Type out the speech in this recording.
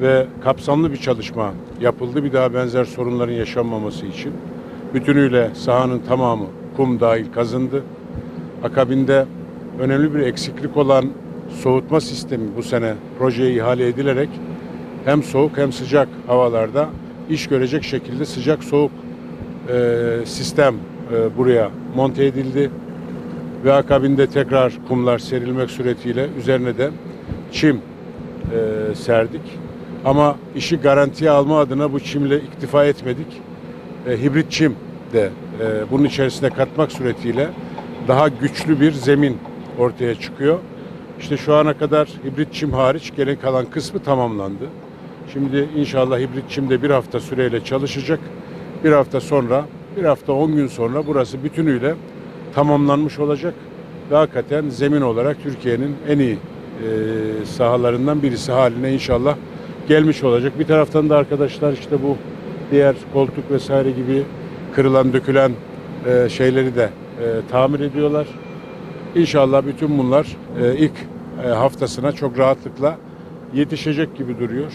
ve kapsamlı bir çalışma yapıldı. Bir daha benzer sorunların yaşanmaması için. Bütünüyle sahanın tamamı kum dahil kazındı. Akabinde önemli bir eksiklik olan soğutma sistemi bu sene projeye ihale edilerek hem soğuk hem sıcak havalarda iş görecek şekilde sıcak soğuk e, sistem e, buraya monte edildi ve akabinde tekrar kumlar serilmek suretiyle üzerine de çim e, serdik. Ama işi garantiye alma adına bu çimle iktifa etmedik. E, hibrit çim de e, bunun içerisine katmak suretiyle daha güçlü bir zemin ortaya çıkıyor. İşte şu ana kadar hibrit çim hariç geri kalan kısmı tamamlandı. Şimdi inşallah hibrit çim de bir hafta süreyle çalışacak. Bir hafta sonra, bir hafta on gün sonra burası bütünüyle tamamlanmış olacak. Ve hakikaten zemin olarak Türkiye'nin en iyi e, sahalarından birisi haline inşallah gelmiş olacak. Bir taraftan da arkadaşlar işte bu diğer koltuk vesaire gibi kırılan dökülen e, şeyleri de e, tamir ediyorlar. İnşallah bütün bunlar e, ilk e, haftasına çok rahatlıkla yetişecek gibi duruyor.